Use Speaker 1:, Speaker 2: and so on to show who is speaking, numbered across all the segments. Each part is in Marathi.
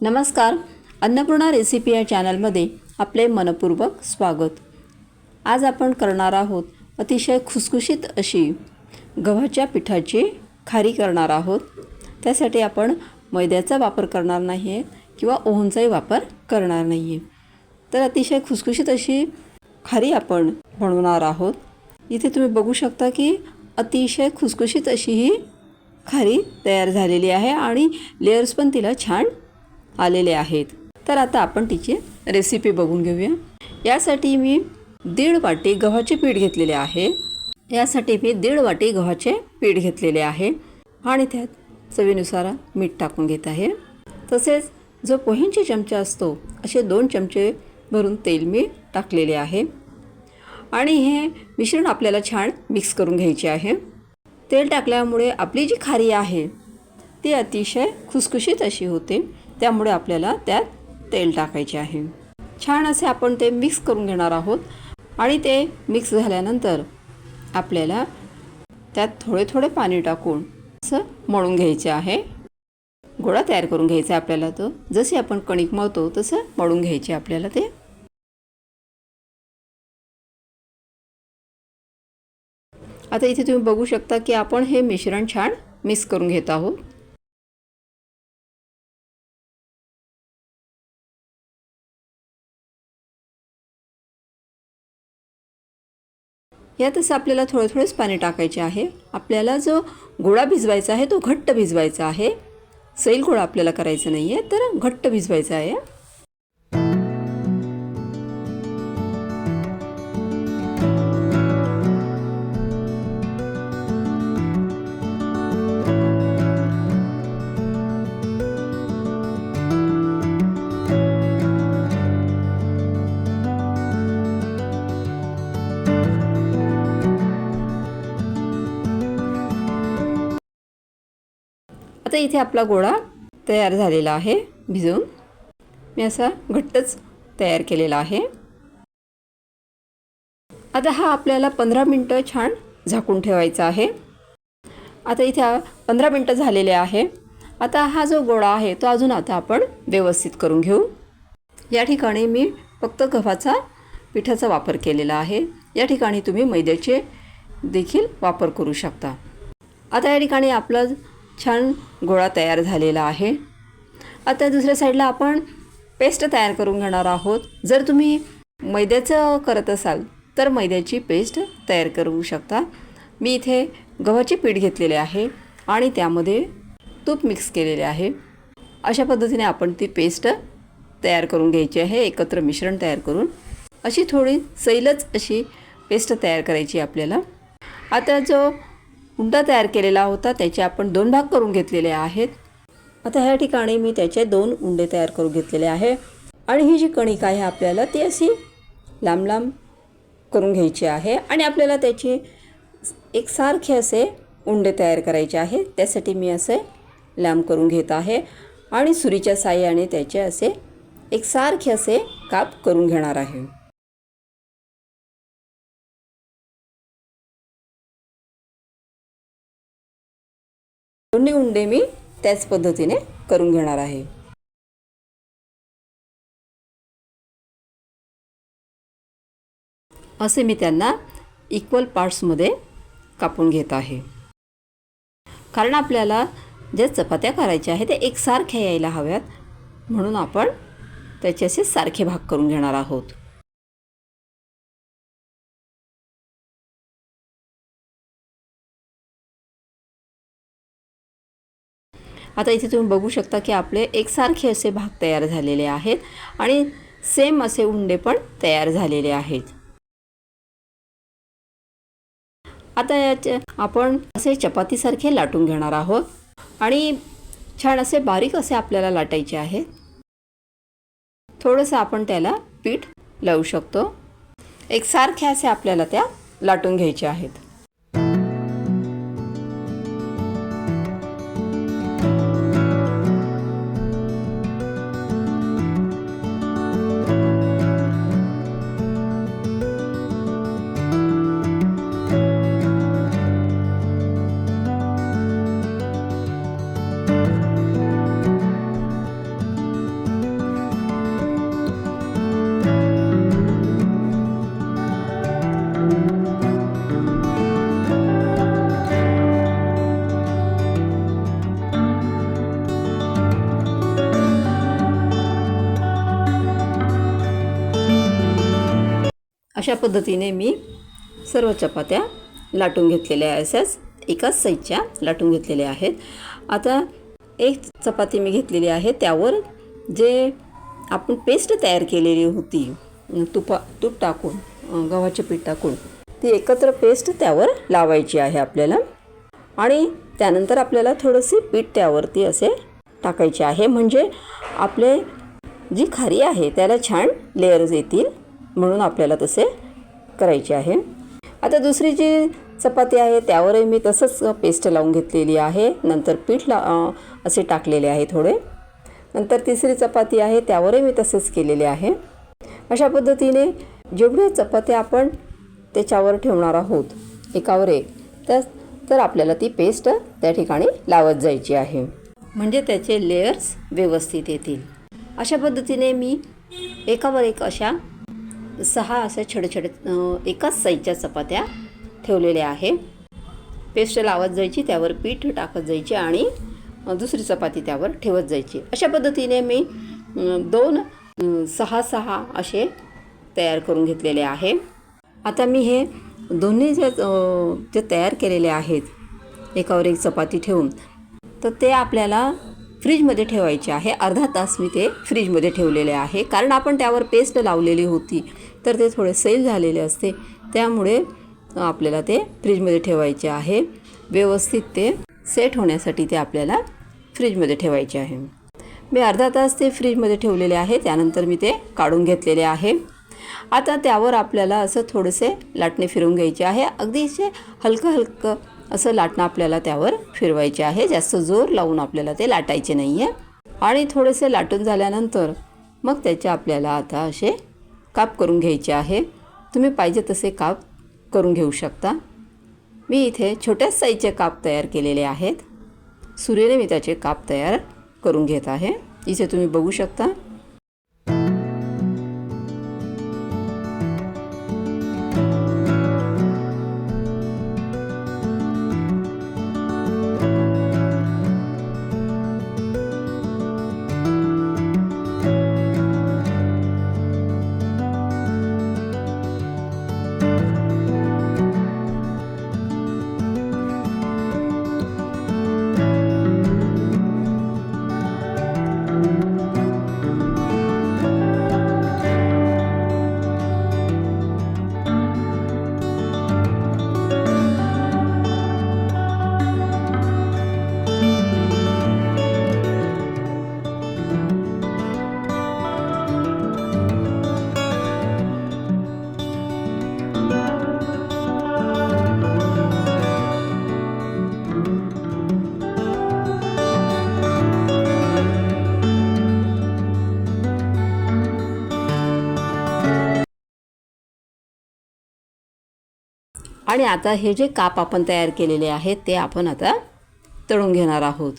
Speaker 1: नमस्कार अन्नपूर्णा रेसिपी या चॅनलमध्ये आपले मनपूर्वक स्वागत. आज आपण करणार आहोत अतिशय खुसखुशीत अशी गव्हाच्या पिठाची खारी करणार आहोत. त्यासाठी आपण मैद्याचा वापर करणार नाही आहे किंवा ओव्हनचाही वापर करणार नाही आहे तर अतिशय खुसखुशीत अशी खारी आपण बनवणार आहोत. इथे तुम्ही बघू शकता की अतिशय खुसखुशीत अशी ही खारी तयार झालेली आहे आणि लेयर्स पण तिला छान आलेले आहेत. तर आता आपण तिची रेसिपी बघून घेऊया. यासाठी मी दीड वाटी गव्हाचे पीठ घेतलेले आहे. यासाठी मी दीड वाटी गव्हाचे पीठ घेतलेले आहे. आणि त्यात चवीनुसार मीठ टाकून घेत आहे. तसेच जो पोह्यांचे चमचा असतो असे दोन चमचे भरून तेल मी टाकलेले आहे. आणि हे मिश्रण आपल्याला छान मिक्स करून घ्यायचे आहे. तेल टाकल्यामुळे आपली जी खारी आहे ती अतिशय खुसखुशीत अशी होते. त्यामुळे आपल्याला त्यात तेल टाकायचे आहे. छान असे आपण ते मिक्स करून घेणार आहोत. आणि ते मिक्स झाल्यानंतर आपल्याला त्यात थोडे थोडे पाणी टाकून असं मळून घ्यायचे आहे. गोळा तयार करून घ्यायचा आहे आपल्याला तो. जसे आपण कणिक मळतो तसं मळून घ्यायचे आपल्याला ते. आता इथे तुम्ही बघू शकता की आपण हे मिश्रण छान मिक्स करून घेत आहोत. यातच आपल्याला थोडं थोडंच पाणी टाकायचे आहे. आपल्याला जो गोळा भिजवायचा आहे तो घट्ट भिजवायचा आहे. सैल गोळा आपल्याला करायचा नाही आहे तर घट्ट भिजवायचा आहे. आता इथे आपला गोळा तयार झालेला आहे भिजवून. मी असा घट्टच तयार केलेला आहे. आता हा आपल्याला पंधरा मिनटं छान झाकून ठेवायचा आहे. आता इथे पंधरा मिनटं झालेले आहे. आता हा जो गोळा आहे तो अजून आता आपण व्यवस्थित करून घेऊ. या ठिकाणी मी फक्त गव्हाचा पिठाचा वापर केलेला आहे. या ठिकाणी तुम्ही मैद्याचे देखील वापर करू शकता. आता या ठिकाणी आपला छान गोळा तयार झालेला आहे. आता दुसऱ्या साईडला आपण पेस्ट तयार करून घेणार आहोत. जर तुम्ही मैद्याचं करत असाल तर मैद्याची पेस्ट तयार करू शकता. मी इथे गव्हाचे पीठ घेतलेले आहे आणि त्यामध्ये तूप मिक्स केलेले आहे. अशा पद्धतीने आपण ती पेस्ट तयार करून घ्यायची आहे एकत्र मिश्रण तयार करून. अशी थोडी सैलच अशी पेस्ट तयार करायची आपल्याला. आता जो उंडा तयार केलेला होता. त्याचे आपण दोन भाग करून घेतलेले आहेत. आता ह्या ठिकाणी मी त्याचे दोन उंडे तयार करून घेतलेले आहे. आणि ही जी कणिक आहे आपल्याला ती अशी लांब लांब करून घ्यायची आहे. आणि आपल्याला त्याचे एकसारखे असे उंडे तयार करायचे आहे त्यासाठी मी असे लांब करून घेत आहे. आणि सुरीच्या साह्याने त्याचे असे एकसारखे असे काप करून घेणार आहे. दोन्ही उंडे मी त्याच पद्धतीने करून घेणार आहे. असे मी त्यांना इक्वल पार्ट्समध्ये कापून घेत आहे. कारण आपल्याला ज्या चपात्या करायच्या आहेत त्या एकसारख्या यायला हव्यात. म्हणून आपण त्याचे असे सारखे भाग करून घेणार आहोत. आता इथे तुम्ही बघू शकता की आपले एकसारखे असे भाग तयार झालेले आहेत आणि सेम असे उंडे पण तयार झालेले आहेत. आता याचे आपण असे चपातीसारखे लाटून घेणार आहोत. आणि छान असे बारीक असे आपल्याला लाटायचे आहेत. थोडंसं आपण त्याला पीठ लावू शकतो. एकसारखे असे आपल्याला त्या लाटून घ्यायचे आहेत. अशा पद्धतीने मी सर्व चपात्या लाटून घेतलेल्या आहे अशाच एकाच साईजच्या लाटून घेतलेल्या आहेत. आता एक चपाती मी घेतलेली आहे. त्यावर जे आपण पेस्ट तयार केलेली होती तुपा तूप टाकून गव्हाचे पीठ टाकून ती एकत्र पेस्ट त्यावर लावायची आहे आपल्याला. आणि त्यानंतर आपल्याला थोडंसे पीठ त्यावरती असे टाकायचे आहे. म्हणजे आपले जी खारी आहे त्याला छान लेअर्स येतील. म्हणून आपल्याला तसे करायचे आहे. आता दुसरी जी चपाती आहे त्यावरही मी तसंच पेस्ट लावून घेतलेली आहे. नंतर पीठ ला असे टाकलेले आहे थोडे. नंतर तिसरी चपाती आहे त्यावरही मी तसेच केलेले आहे. अशा पद्धतीने जेवढ्या चपात्या आपण त्याच्यावर ठेवणार आहोत एकावर एक तर तर आपल्याला ती पेस्ट त्या ठिकाणी लावत जायची आहे. म्हणजे त्याचे लेयर्स व्यवस्थित येतील. अशा पद्धतीने मी एकावर एक अशा सहा अशा छोटे छोटे एकाच साईजच्या चपात्या ठेवलेल्या आहे. पेस्ट लावत जायची त्यावर पीठ टाकत जायची आणि दुसरी चपाती त्यावर ठेवत जायची. अशा पद्धतीने मी दोन सहा सहा असे तयार करून घेतलेले आहे. आता मी हे दोन्ही जे जे तयार केलेले आहेत एकावर एक चपाती ठेवून तर ते आपल्याला फ्रीजमध्ये ठेवायचे आहे. अर्धा तास मी ते फ्रीजमध्ये ठेवलेले आहे. कारण आपण त्यावर पेस्ट लावलेली होती. तर ते थोडे सैल झालेले असते. त्यामुळे आपल्याला ते फ्रीजमध्ये ठेवायचे आहे. व्यवस्थित ते सेट होण्यासाठी ते आपल्याला फ्रीजमध्ये ठेवायचे आहे. मी अर्धा तास ते फ्रीजमध्ये ठेवलेले आहे. त्यानंतर मी ते काढून घेतलेले आहे. आता त्यावर आपल्याला असं थोडेसे लाटणे फिरवून घ्यायचे आहे. अगदीचे हलकं हलकं असं लाटणं आपल्याला त्यावर फिरवायचे आहे. जास्त जोर लावून आपल्याला ते लाटायचे नाही आहे आणि थोडेसे लाटून झाल्यानंतर मग त्याचे आपल्याला आता असे काप करून घ्यायचे आहे. तुम्ही पाहिजे तसे काप करून घेऊ शकता. मी इथे छोट्याच साईजचे काप तयार केलेले आहेत. सुरेने मी त्याचे काप तयार करून घेत आहे. इथे तुम्ही बघू शकता. आणि आता हे जे काप आपण तयार केलेले आहेत ते आपण आता तळून घेणार आहोत.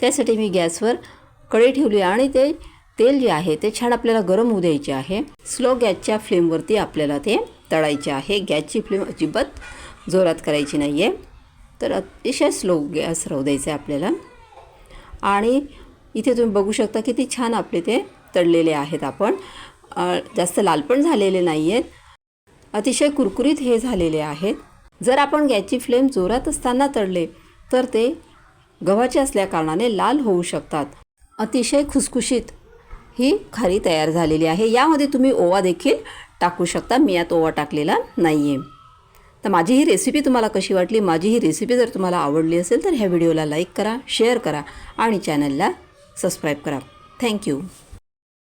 Speaker 1: त्यासाठी मी गॅसवर कढई ठेवली आणि ते तेल जे आहे ते छान आपल्याला गरम होऊ द्यायचे आहे. स्लो गॅसच्या फ्लेमवरती आपल्याला ते तळायचे आहे. गॅसची फ्लेम अजिबात जोरात करायची नाही आहे तर अतिशय स्लो गॅस राहू द्यायचा आहे आपल्याला. आणि इथे तुम्ही बघू शकता किती छान आपले ते तळलेले आहेत आपण. जास्त लाल पण झालेले नाही आहेत अतिशय कुरकुरीत हे झालेले आहेत. जर आपण गॅसची फ्लेम जोरात असताना तळले तर ते गव्हाचे असल्याकारणाने लाल होऊ शकतात. अतिशय खुसखुशीत ही खारी तयार झालेली आहे. यामध्ये तुम्ही ओवा देखील टाकू शकता. मी यात ओवा टाकलेला नाही आहे तर माझी ही रेसिपी तुम्हाला कशी वाटली? माझी ही रेसिपी जर तुम्हाला आवडली असेल तर ह्या व्हिडिओला लाईक करा शेअर करा आणि चॅनलला सबस्क्राईब करा. थँक्यू